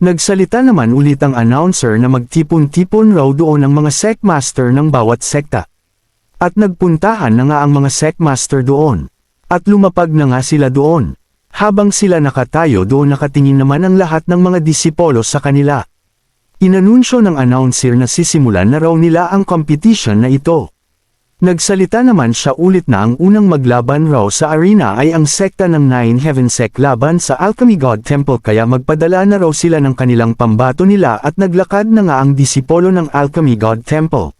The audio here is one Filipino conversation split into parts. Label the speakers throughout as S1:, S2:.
S1: Nagsalita naman ulit ang announcer na magtipon-tipon raw doon ang mga sectmaster ng bawat sekta. At nagpuntahan na nga ang mga sectmaster doon. At lumapag na nga sila doon. Habang sila nakatayo doon nakatingin naman ang lahat ng mga disipolo sa kanila. Inanunsyo ng announcer na sisimulan na raw nila ang competition na ito. Nagsalita naman siya ulit na ang unang maglaban raw sa arena ay ang sekta ng Nine Heaven Sect laban sa Alchemy God Temple kaya magpadala na raw sila ng kanilang pambato nila at naglakad na nga ang disipolo ng Alchemy God Temple.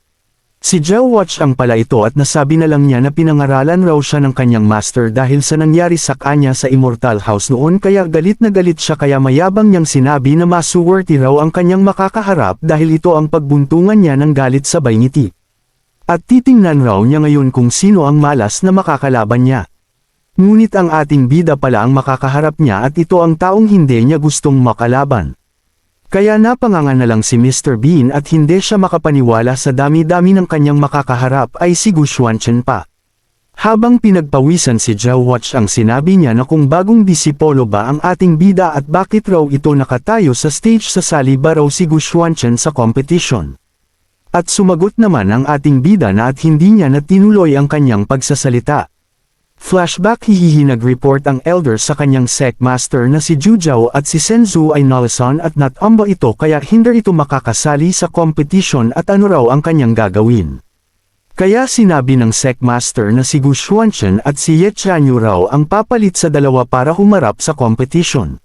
S1: Si Joe Watch ang pala ito at nasabi na lang niya na pinangaralan raw siya ng kanyang master dahil sa nangyari sa kanya sa Immortal House noon kaya galit na galit siya kaya mayabang niyang sinabi na masuwerte raw ang kanyang makakaharap dahil ito ang pagbuntungan niya ng galit sabay ngiti. At titingnan raw niya ngayon kung sino ang malas na makakalaban niya. Ngunit ang ating bida pala ang makakaharap niya at ito ang taong hindi niya gustong makalaban. Kaya napanganga na lang si Mr. Bean at hindi siya makapaniwala sa dami-dami ng kanyang makakaharap ay si Gu Xuanchen pa. Habang pinagpawisan si Zhao Watch ang sinabi niya na kung bagong disipolo ba ang ating bida at bakit raw ito nakatayo sa stage sa sali ba raw si Gu Xuanchen sa competition. At sumagot naman ang ating bida na at hindi niya na tinuloy ang kanyang pagsasalita. Flashback hihihi nag-report ang elder sa kanyang sect master na si Jujao at si Senzu ay nalasan at natamba ito kaya hindi ito makakasali sa competition at ano raw ang kanyang gagawin. Kaya sinabi ng sect master na si Gu Xuanchen at si Ye Chanyu raw ang papalit sa dalawa para humarap sa competition.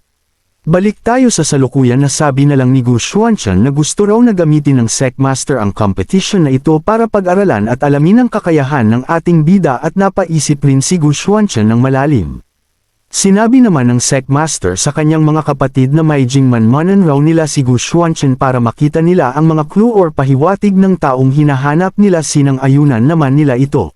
S1: Balik tayo sa salukuyan na sabi na lang ni Gu Xuanchen na gusto raw na gamitin ng Secmaster ang competition na ito para pag-aralan at alamin ang kakayahan ng ating bida at napaisip rin si Gu Xuanchen ng malalim. Sinabi naman ng Secmaster sa kanyang mga kapatid na may jingmanmanan raw nila si Gu Xuanchen para makita nila ang mga clue or pahiwatig ng taong hinahanap nila sinang ayunan naman nila ito.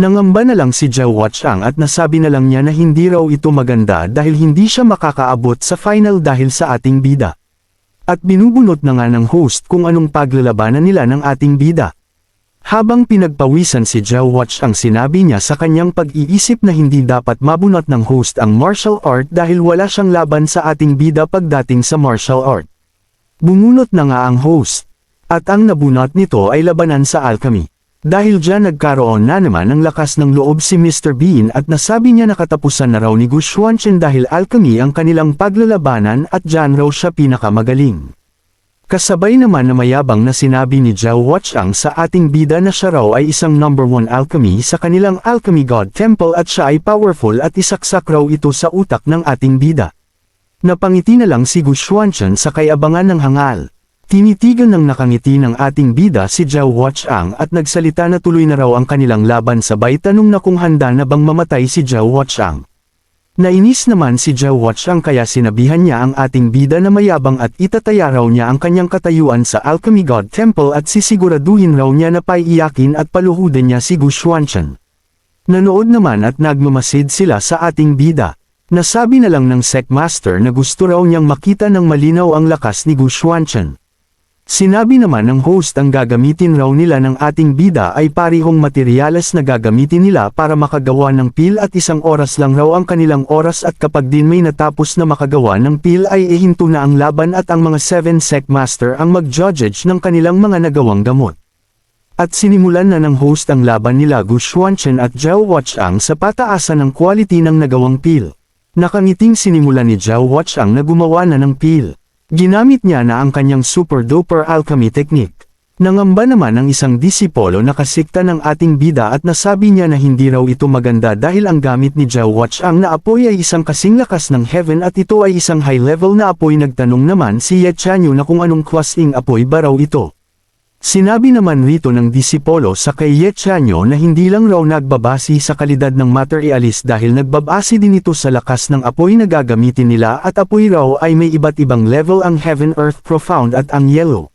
S1: Nangamba na lang si Zhao Watchang at nasabi na lang niya na hindi raw ito maganda dahil hindi siya makakaabot sa final dahil sa ating bida. At binubunot na nga ng host kung anong paglalabanan nila ng ating bida. Habang pinagpawisan si Zhao Watch ang sinabi niya sa kanyang pag-iisip na hindi dapat mabunot ng host ang martial art dahil wala siyang laban sa ating bida pagdating sa martial art. Bumunot na nga ang host. At ang nabunot nito ay labanan sa alchemy. Dahil dyan nagkaroon na naman ng lakas ng loob si Mr. Bean at nasabi niya nakatapusan na raw ni Gu Xuanchen dahil alchemy ang kanilang paglalabanan at dyan raw siya pinakamagaling. Kasabay naman na mayabang na sinabi ni Zhao Watchang sa ating bida na siya raw ay isang number one alchemy sa kanilang alchemy god temple at siya ay powerful at isaksak raw ito sa utak ng ating bida. Napangiti na lang si Gu Xuanchen sa kayabangan ng hangal. Tinitigan ng nakangiti ng ating bida si Zhao Watchang at nagsalita na tuloy na raw ang kanilang laban sabay tanong na kung handa na bang mamatay si Zhao Watchang. Nainis naman si Zhao Watchang kaya sinabihan niya ang ating bida na mayabang at itataya raw niya ang kanyang katayuan sa Alchemy God Temple at sisiguraduhin raw niya na paiiyakin at paluhudin niya si Gu Xuanchen. Nanood naman at nagmamasid sila sa ating bida. Nasabi na lang ng Secmaster na gusto raw niyang makita ng malinaw ang lakas ni Gu Xuanchen. Sinabi naman ng host ang gagamitin raw nila ng ating bida ay parihong materyales na gagamitin nila para makagawa ng pil at isang oras lang raw ang kanilang oras at kapag din may natapos na makagawa ng pil ay ihinto na ang laban at ang mga 7 sect master ang mag-judge ng kanilang mga nagawang gamot. At sinimulan na ng host ang laban nila Gu Xuanchen at Zhao Watchang sa pataasan ng quality ng nagawang pil. Nakangiting sinimulan ni Zhao Watchang na gumawa na ng pil. Ginamit niya na ang kanyang super duper alchemy technique. Nangamba naman ang isang disipolo na kasikta ng ating bida at nasabi niya na hindi raw ito maganda dahil ang gamit ni Zhao Watch ang naapoy ay isang kasing lakas ng heaven at ito ay isang high level na apoy nagtanong naman si Ye Chanyu na kung anong klaseng apoy ba raw ito. Sinabi naman rito ng disipolo sa kay Ye Chanyo na hindi lang raw nagbabasi sa kalidad ng materialis dahil nagbabasi din ito sa lakas ng apoy na gagamitin nila at apoy raw ay may iba't ibang level ang Heaven Earth Profound at ang Yellow.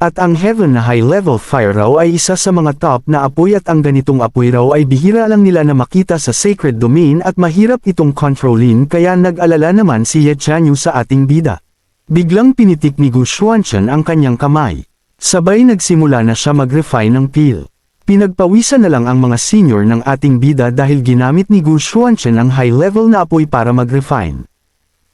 S1: At ang Heaven na High Level Fire raw ay isa sa mga top na apoy at ang ganitong apoy raw ay bihira lang nila na makita sa Sacred Domain at mahirap itong controlin kaya nag-alala naman si Ye Chanyu sa ating bida. Biglang pinitik ni Gu Xuanchen ang kanyang kamay. Sabay nagsimula na siya mag-refine ng peel. Pinagpawisan na lang ang mga senior ng ating bida dahil ginamit ni Gu Xuanchen ang high level na apoy para mag-refine.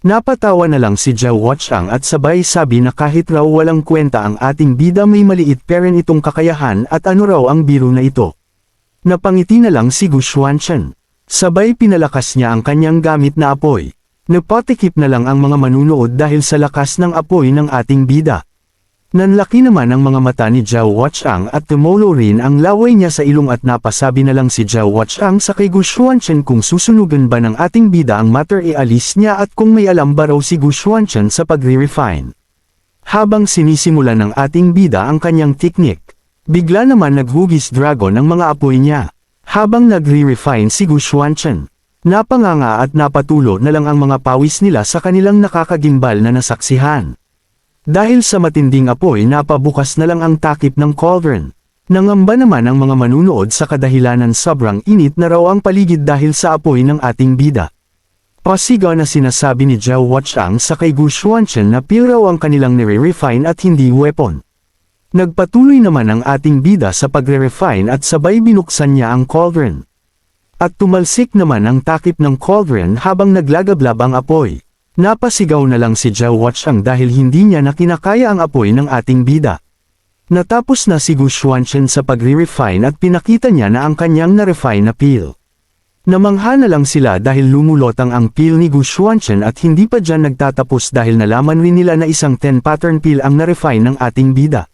S1: Napatawa na lang si Zhao Watchang at sabay sabi na kahit raw walang kwenta ang ating bida may maliit pa rin itong kakayahan at ano raw ang biro na ito. Napangiti na lang si Gu Xuanchen. Sabay pinalakas niya ang kanyang gamit na apoy. Napatikip na lang ang mga manunood dahil sa lakas ng apoy ng ating bida. Nanlaki naman ang mga mata ni Zhao Watchang at tumulo rin ang laway niya sa ilong at napasabi na lang si Zhao Watchang sa kay Gu Xuanchen kung susunugan ba ng ating bida ang matter ialis niya at kung may alam ba raw si Gu Xuanchen sa pagre-refine. Habang sinisimula ng ating bida ang kanyang teknik, bigla naman naghugis dragon ang mga apoy niya. Habang nagre-refine si Gu Xuanchen, napanganga at napatulo na lang ang mga pawis nila sa kanilang nakakagimbal na nasaksihan. Dahil sa matinding apoy napabukas na lang ang takip ng cauldron. Nangamba naman ang mga manunood sa kadahilanan sobrang init na raw ang paligid dahil sa apoy ng ating bida. Pasigaw na sinasabi ni Zhao Watchang sa kay Gu Xuanchen na pil raw ang kanilang nire-refine at hindi weapon. Nagpatuloy naman ang ating bida sa pagre-refine at sabay binuksan niya ang cauldron. At tumalsik naman ang takip ng cauldron habang naglagablab ang apoy. Napasigaw na lang si Zhao Watchang dahil hindi niya na kinakaya ang apoy ng ating bida. Natapos na si Gu Xuanchen sa pagre-refine at pinakita niya na ang kanyang na-refine na peel. Namangha na lang sila dahil lumulotang ang peel ni Gu Xuanchen at hindi pa dyan nagtatapos dahil nalaman rin nila na isang 10 pattern peel ang na-refine ng ating bida.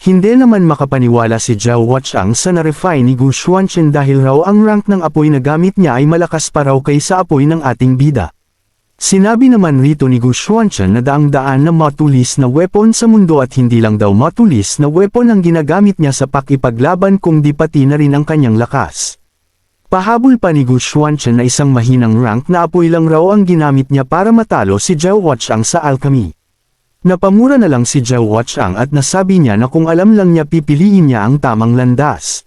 S1: Hindi naman makapaniwala si Zhao Watchang sa na-refine ni Gu Xuanchen dahil raw ang rank ng apoy na gamit niya ay malakas pa raw kaysa apoy ng ating bida. Sinabi naman rito ni Gu Xuanchen na daang-daan na matulis na weapon sa mundo at hindi lang daw matulis na weapon ang ginagamit niya sa pakipaglaban kung di pati na rin ang kanyang lakas. Pahabol pa ni Gu Xuanchen na isang mahinang rank na apoy lang raw ang ginamit niya para matalo si Zhao Watchang sa alchemy. Napamura na lang si Zhao Watchang at nasabi niya na kung alam lang niya pipiliin niya ang tamang landas.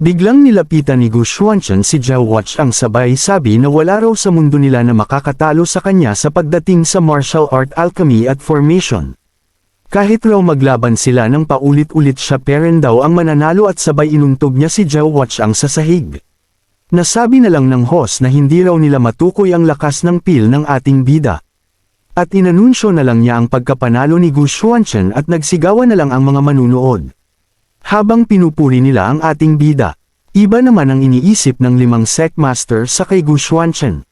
S1: Biglang nilapitan ni Gu Xuanchen si Zhao Watch ang sabay sabi na wala raw sa mundo nila na makakatalo sa kanya sa pagdating sa martial art alchemy at formation. Kahit raw maglaban sila ng paulit-ulit siya peren daw ang mananalo at sabay inuntog niya si Zhao Watch ang sa sahig. Nasabi na lang ng host na hindi raw nila matukoy ang lakas ng pil ng ating bida. At inanunsyo na lang niya ang pagkapanalo ni Gu Xuanchen at nagsigawan na lang ang mga manunood. Habang pinupuri nila ang ating bida, iba naman ang iniisip ng limang Secmaster sa kay Gu Xuanchen.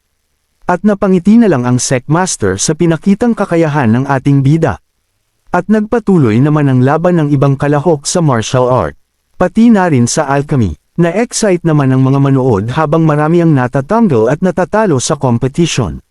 S1: At napangiti na lang ang Secmaster sa pinakitang kakayahan ng ating bida. At nagpatuloy naman ang laban ng ibang kalahok sa martial art. Pati na rin sa alchemy. Na-excite naman ang mga manood habang marami ang natatanggal at natatalo sa competition.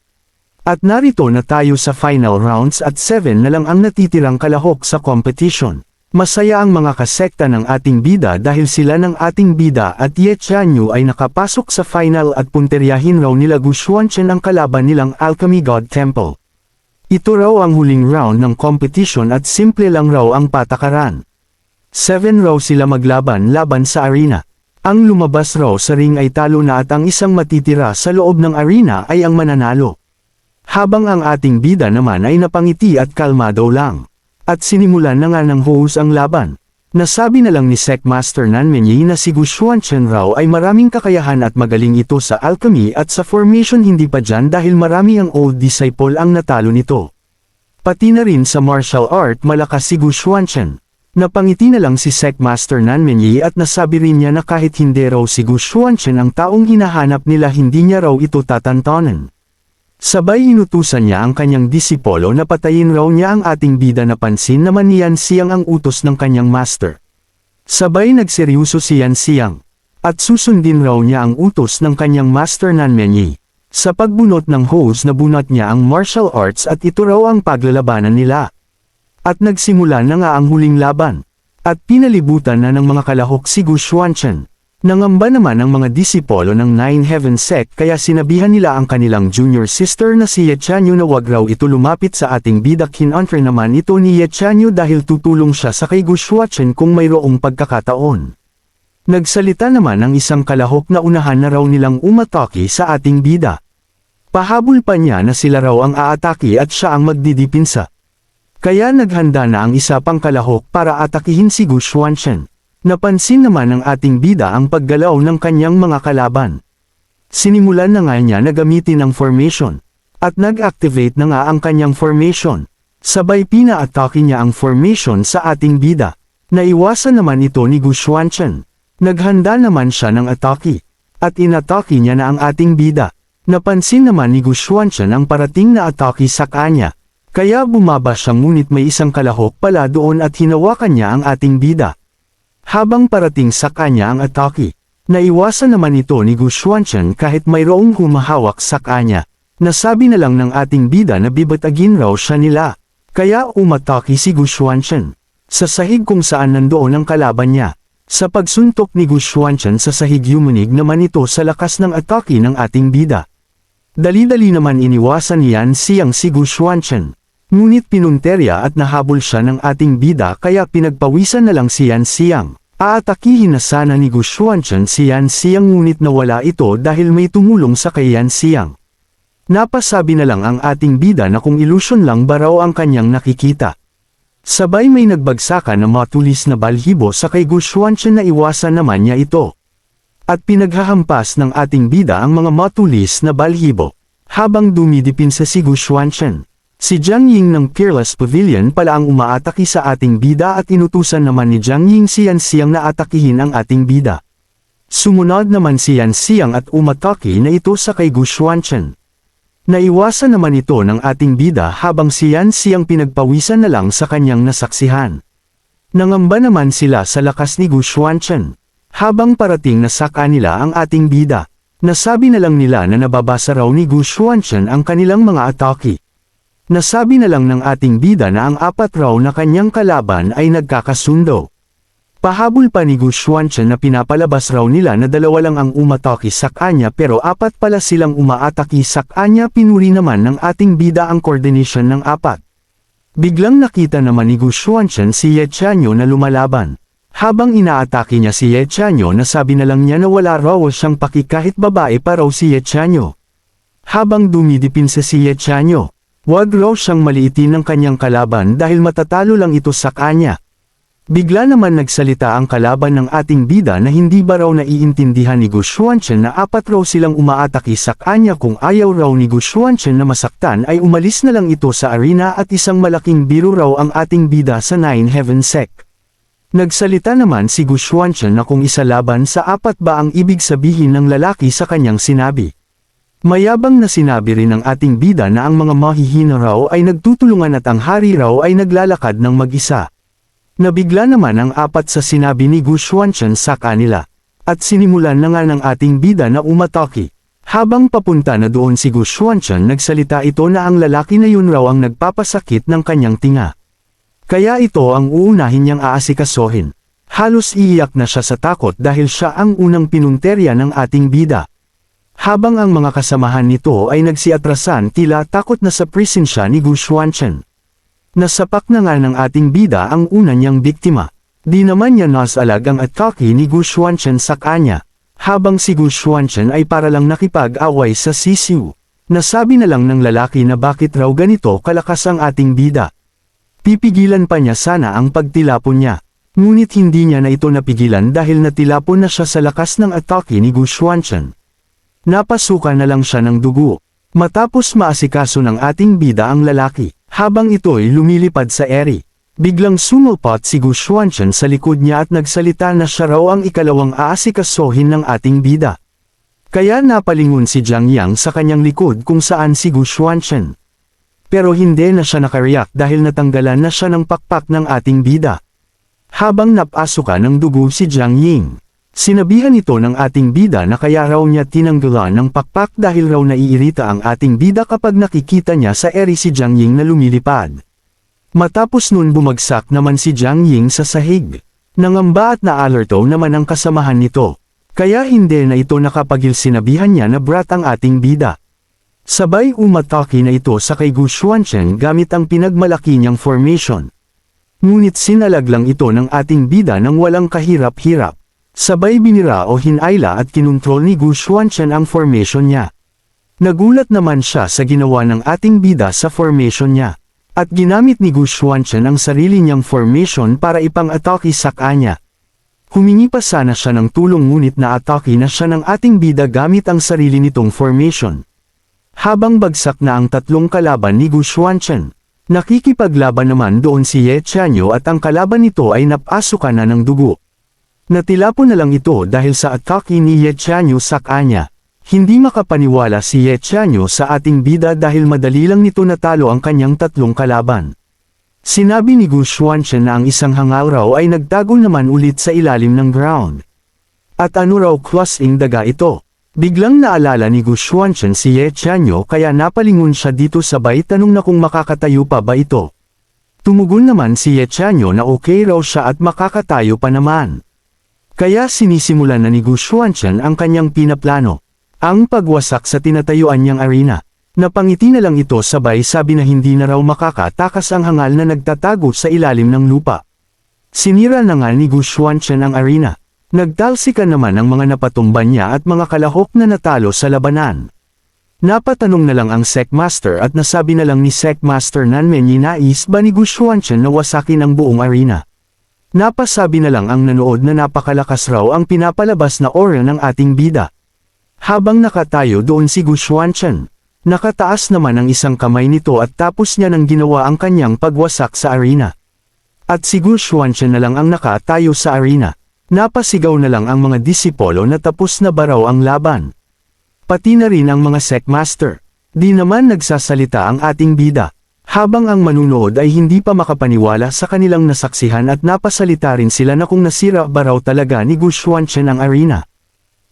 S1: At narito na tayo sa final rounds at 7 na lang ang natitirang kalahok sa competition. Masaya ang mga kasekta ng ating bida dahil sila ng ating bida at Ye Chanyu ay nakapasok sa final at punteryahin raw nila Gu Xuanchen ang kalaban nilang Alchemy God Temple. Ito raw ang huling round ng competition at simple lang raw ang patakaran. Seven raw sila maglaban laban sa arena. Ang lumabas raw sa ring ay talo na at ang isang matitira sa loob ng arena ay ang mananalo. Habang ang ating bida naman ay napangiti at kalmado lang. At sinimulan na nga ng host ang laban. Nasabi na lang ni Secmaster Nanmenyi na si Gu Xuanchen raw ay maraming kakayahan at magaling ito sa alchemy at sa formation hindi pa dyan dahil marami ang old disciple ang natalo nito. Pati na rin sa martial art malakas si Gu Xuanchen. Napangiti na lang si Secmaster Nanmenyi at nasabi rin niya na kahit hindi raw si Gu Xuanchen ang taong hinahanap nila hindi niya raw ito tatantonan. Sabay inutusan niya ang kanyang disipolo na patayin raw niya ang ating bida na pansin naman niyan siyang ang utos ng kanyang master. Sabay nagseryoso si Yan Siyang. At susundin raw niya ang utos ng kanyang master Nanmenyi. Sa pagbunot ng hose na bunot niya ang martial arts at ito raw ang paglalabanan nila. At nagsimula na nga ang huling laban. At pinalibutan na ng mga kalahok si Gu Xuanchen. Nangamba naman ang mga disipolo ng Nine Heaven Sect kaya sinabihan nila ang kanilang junior sister na si Yechanyu na wag raw ito lumapit sa ating bidak kinonfer naman ito ni Yechanyu dahil tutulong siya sa kay Gushwachen kung mayroong pagkakataon. Nagsalita naman ang isang kalahok na unahan na raw nilang umatake sa ating bida. Pahabol pa niya na sila raw ang aatake at siya ang magdidipinsa. Kaya naghanda na ang isa pang kalahok para atakihin si Gushwachen. Napansin naman ng ating bida ang paggalaw ng kanyang mga kalaban. Sinimulan na nga niya na gamitin ang formation. At nag-activate na nga ang kanyang formation. Sabay pina-atake niya ang formation sa ating bida. Naiwasan naman ito ni Gu Xuanchen. Naghanda naman siya ng atake. At inatake niya na ang ating bida. Napansin naman ni Gu Xuanchen ang parating na atake sa kanya. Kaya bumaba siya ngunit may isang kalahok pala doon at hinawakan niya ang ating bida. Habang parating sa kanya ang atake, naiwasan naman ito ni Gu Xuanchen kahit mayroong humahawak sa kanya. Nasabi na lang ng ating bida na bibatagin raw siya nila. Kaya umatake si Gu Xuanchen. Sa sahig kung saan nandoon ang kalaban niya. Sa pagsuntok ni Gu Xuanchen sa sahig yumunig naman ito sa lakas ng atake ng ating bida. Dali-dali naman iniwasan niyan siyang si Gu Xuanchen. Ngunit pinunterya at nahabol siya ng ating bida kaya pinagpawisan na lang si Yan Siyang. Aatakihin na sana ni Gu Xuanchen si Yan Siyang ngunit nawala ito dahil may tumulong sa kay Yan Siyang. Napasabi na lang ang ating bida na kung ilusyon lang ba raw ang kanyang nakikita. Sabay may nagbagsakan na matulis na balhibo sa kay Gu Xuanchen na iwasan naman niya ito. At pinaghahampas ng ating bida ang mga matulis na balhibo. Habang dumidipin sa si Gu Xuanchen. Si Jiang Ying ng Peerless Pavilion pala ang umaataki sa ating bida at inutusan naman ni Jiang Ying si Yan Siyang na atakihin ang ating bida. Sumunod naman si Yan Siyang at umatake na ito sa kay Gu Xuanchen. Naiwasan naman ito ng ating bida habang si Yan siyang pinagpawisan na lang sa kanyang nasaksihan. Nangamba naman sila sa lakas ni Gu Xuanchen. Habang parating na sa kanila ang ating bida, nasabi na lang nila na nababasa raw ni Gu Xuanchen ang kanilang mga atake. Nasabi na lang ng ating bida na ang apat raw na kanyang kalaban ay nagkakasundo. Pahabol pa ni Gu Xuanchen na pinapalabas raw nila na dalawa lang ang umatake sa kanya pero apat pala silang umaatake sa kanya pinuri naman ng ating bida ang coordination ng apat. Biglang nakita naman ni Gu Xuanchen si Ye na lumalaban. Habang inaatake niya si Ye Chanyo na lang niya na wala raw siyang paki babae pa raw si Ye Chanyo. Habang dumidipin sa si Ye wag raw siyang maliitin ng kanyang kalaban dahil matatalo lang ito sa kanya. Bigla naman nagsalita ang kalaban ng ating bida na hindi ba raw naiintindihan ni Gu Xuanchen na apat raw silang umaatake sa kanya kung ayaw raw ni Gu Xuanchen na masaktan ay umalis na lang ito sa arena at isang malaking biro raw ang ating bida sa Nine Heaven Sec. Nagsalita naman si Gu Xuanchen na kung isa laban sa apat ba ang ibig sabihin ng lalaki sa kanyang sinabi. Mayabang na sinabi rin ng ating bida na ang mga mahihina raw ay nagtutulungan at ang hari raw ay naglalakad ng mag-isa. Nabigla naman ang apat sa sinabi ni Gu Xuanchen sa kanila. At sinimulan na nga ng ating bida na umatake. Habang papunta na doon si Gu Xuanchen nagsalita ito na ang lalaki na yun raw ang nagpapasakit ng kanyang tinga. Kaya ito ang uunahin niyang aasikasohin. Halos iiyak na siya sa takot dahil siya ang unang pinunterya ng ating bida. Habang ang mga kasamahan nito ay nagsiatrasan tila takot na sa prison siya ni Gu Xuanchen. Nasapak na nga ng ating bida ang una niyang biktima. Di naman niya nasalag ang atake ni Gu Xuanchen sa kanya. Habang si Gu Xuanchen ay para lang nakipag-away sa sisiu. Nasabi na lang ng lalaki na bakit raw ganito kalakas ang ating bida. Pipigilan pa niya sana ang pagtilapon niya. Ngunit hindi niya na ito napigilan dahil natilapon na siya sa lakas ng atake ni Gu Xuanchen. Napasukan na lang siya ng dugo. Matapos maasikaso ng ating bida ang lalaki, habang ito'y lumilipad sa eri. Biglang sumulpot si Gu Xuanchen sa likod niya at nagsalita na siya raw ang ikalawang aasikasohin ng ating bida. Kaya napalingon si Jiang Yang sa kanyang likod kung saan si Gu Xuanchen. Pero hindi na siya nakariyak dahil natanggalan na siya ng pakpak ng ating bida. Habang napasukan ng dugo si Jiang Ying. Sinabihan ito ng ating bida na kaya raw niya tinanggalan ng pakpak dahil raw naiirita ang ating bida kapag nakikita niya sa eri si Jiang Ying na lumilipad. Matapos nun bumagsak naman si Jiang Ying sa sahig. Nangamba at naalerto naman ang kasamahan nito. Kaya hindi na ito nakapagil sinabihan niya na brat ang ating bida. Sabay umatake na ito sa kay Gu Xuanchen gamit ang pinagmalaki niyang formation. Ngunit sinalag lang ito ng ating bida ng walang kahirap-hirap. Sabay binira o hinayla at kinontrol ni Gu Xuanchen ang formation niya. Nagulat naman siya sa ginawa ng ating bida sa formation niya. At ginamit ni Gu Xuanchen ang sarili niyang formation para ipang-atake sa kanya. Humingi pa sana siya ng tulong ngunit na-atake na siya ng ating bida gamit ang sarili nitong formation. Habang bagsak na ang tatlong kalaban ni Gu Xuanchen, nakikipaglaban naman doon si Ye Chanyo at ang kalaban nito ay napasukan na ng dugo. Natilapon na lang ito dahil sa atake ni Ye Chanyo sa kanya. Hindi makapaniwala si Ye Chanyo sa ating bida dahil madali lang nito natalo ang kanyang tatlong kalaban. Sinabi ni Gu Xuanchen na ang isang hangal raw ay nagtago naman ulit sa ilalim ng ground. At ano raw klaseng daga ito? Biglang naalala ni Gu Xuanchen si Ye Chanyo kaya napalingon siya dito sabay tanong na kung makakatayo pa ba ito. Tumugon naman si Ye Chanyo na okay raw siya at makakatayo pa naman. Kaya sinisimulan na ni Gu Xuanchen ang kanyang pinaplano. Ang pagwasak sa tinatayuan niyang arena. Napangiti na lang ito sabay sabi na hindi na raw makakatakas ang hangal na nagtatago sa ilalim ng lupa. Sinira na nga ni Gu Xuanchen ang arena. Nagtalsikan naman ang mga napatumban niya at mga kalahok na natalo sa labanan. Napatanong na lang ang Sekmaster at nasabi na lang ni Sekmaster Nanmenyi nais ba ni Gu Xuanchen na wasakin ang buong arena. Napasabi na lang ang nanood na napakalakas raw ang pinapalabas na aura ng ating bida. Habang nakatayo doon si Gu Xuanchen, nakataas naman ang isang kamay nito at tapos niya nang ginawa ang kanyang pagwasak sa arena. At si Gu Xuanchen na lang ang nakatayo sa arena. Napasigaw na lang ang mga disipolo na tapos na baraw ang laban. Pati na rin ang mga sekmaster. Di naman nagsasalita ang ating bida. Habang ang manunood ay hindi pa makapaniwala sa kanilang nasaksihan at napasalita rin sila na kung nasira ba raw talaga ni Gu Xuanchen ang arena.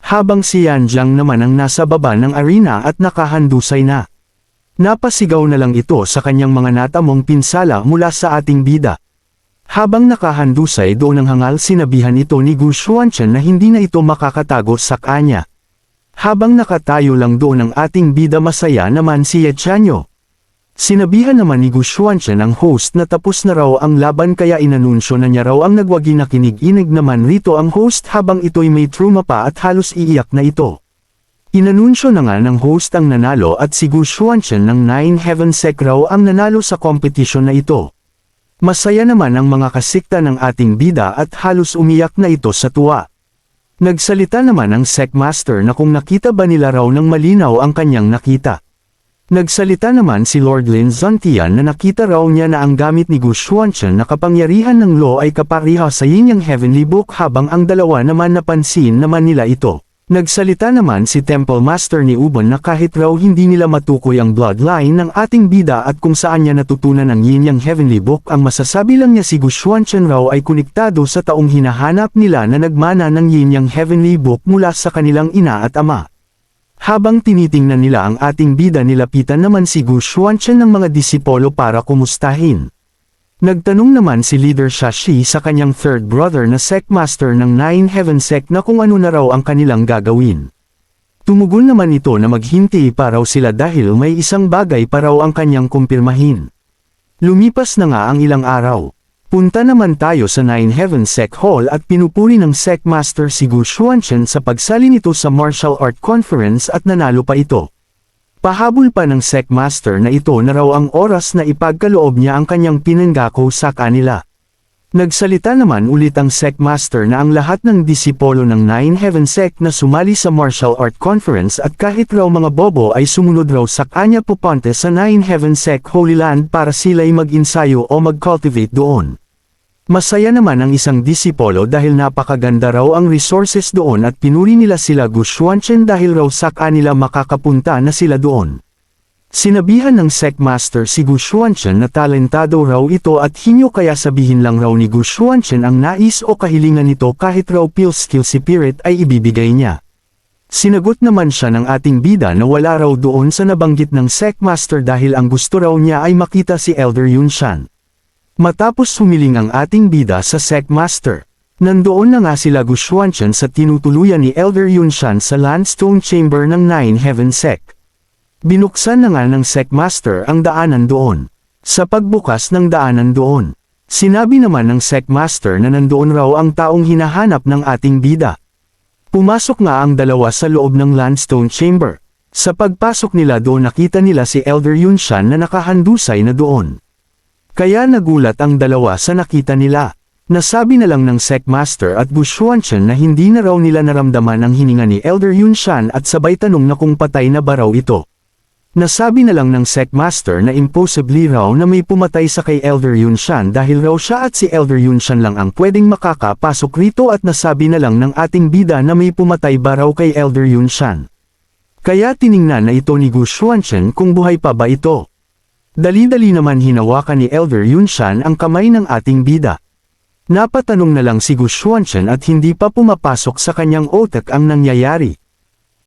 S1: Habang si Yan Jiang naman ang nasa baba ng arena at nakahandusay na. Napasigaw na lang ito sa kanyang mga natamong pinsala mula sa ating bida. Habang nakahandusay doon ng hangal sinabihan ito ni Gu Xuanchen na hindi na ito makakatago sa kanya. Habang nakatayo lang doon ang ating bida masaya naman si Ye Chanyo. Sinabihan naman ni Gu Xuanchen ang host na tapos na raw ang laban kaya inanunsyo na niya raw ang nagwagi na kinig-inig naman rito ang host habang ito'y may truma pa at halos iiyak na ito. Inanunsyo na nga ng host ang nanalo at si Gu Xuanchen ng Nine Heaven Sec raw ang nanalo sa competition na ito. Masaya naman ang mga kasikta ng ating bida at halos umiyak na ito sa tuwa. Nagsalita naman ang Sekmaster na kung nakita ba nila raw ng malinaw ang kanyang nakita. Nagsalita naman si Lord Lin Zontian na nakita raw niya na ang gamit ni Gu Xuanchen na kapangyarihan ng law ay kapariha sa yin yang heavenly book habang ang dalawa naman napansin naman nila ito. Nagsalita naman si Temple Master ni Ubon na kahit raw hindi nila matukoy ang bloodline ng ating bida at kung saan niya natutunan ang yin yang heavenly book ang masasabi lang niya si Gu Xuanchen raw ay konektado sa taong hinahanap nila na nagmana ng yin yang heavenly book mula sa kanilang ina at ama. Habang tinitingnan nila ang ating bida nilapitan naman si Gu Xuanchen ng mga disipolo para kumustahin. Nagtanong naman si Leader Shashi sa kanyang third brother na Sekmaster ng Nine Heaven Sect na kung ano na raw ang kanilang gagawin. Tumugon naman ito na maghinti pa raw sila dahil may isang bagay pa raw ang kanyang kumpirmahin. Lumipas na nga ang ilang araw. Punta naman tayo sa Nine Heaven Sec Hall at pinupuri ng Sec Master si Gu Xuanchen sa pagsali nito sa Martial Art Conference at nanalo pa ito. Pahabol pa ng Sec Master na ito na raw ang oras na ipagkaloob niya ang kanyang pinanggako sa kanila. Nagsalita naman ulit ang Sec Master na ang lahat ng disipolo ng Nine Heaven Sec na sumali sa Martial Art Conference at kahit raw mga bobo ay sumunod raw sa kanya pupunte sa Nine Heaven Sec Holy Land para sila'y mag-insayo o mag-cultivate doon. Masaya naman ang isang disipolo dahil napakaganda raw ang resources doon at pinuri nila sila Gu Xuanchen dahil raw sa kanila makakapunta na sila doon. Sinabihan ng Sekmaster si Gu Xuanchen na talentado raw ito at hinyo kaya sabihin lang raw ni Gu Xuanchen ang nais o kahilingan nito kahit raw pill skill si Spirit ay ibibigay niya. Sinagot naman siya ng ating bida na wala raw doon sa nabanggit ng Sekmaster dahil ang gusto raw niya ay makita si Elder Yunshan. Matapos humiling ang ating bida sa Sec Master, nandoon na nga sila Gu Xuanchen sa tinutuluyan ni Elder Yunshan sa Landstone Chamber ng Nine Heaven Sec. Binuksan na nga ng Sec Master ang daanan doon. Sa pagbukas ng daanan doon, sinabi naman ng Sec Master na nandoon raw ang taong hinahanap ng ating bida. Pumasok nga ang dalawa sa loob ng Landstone Chamber. Sa pagpasok nila doon nakita nila si Elder Yunshan na nakahandusay na doon. Kaya nagulat ang dalawa sa nakita nila. Nasabi na lang ng Sekmaster at Bushuanchen na hindi na raw nila naramdaman ang hininga ni Elder Yunshan at sabay tanong na kung patay na ba raw ito. Nasabi na lang ng Secmaster na impossibly raw na may pumatay sa kay Elder Yunshan dahil raw siya at si Elder Yunshan lang ang pwedeng makakapasok rito at nasabi na lang ng ating bida na may pumatay ba raw kay Elder Yunshan. Kaya tiningnan na ito ni Gu Xuanchen kung buhay pa ba ito. Dali-dali naman hinawakan ni Elder Yunshan ang kamay ng ating bida. Napatanong na lang si Gu Xuanchen at hindi pa pumapasok sa kanyang otak ang nangyayari.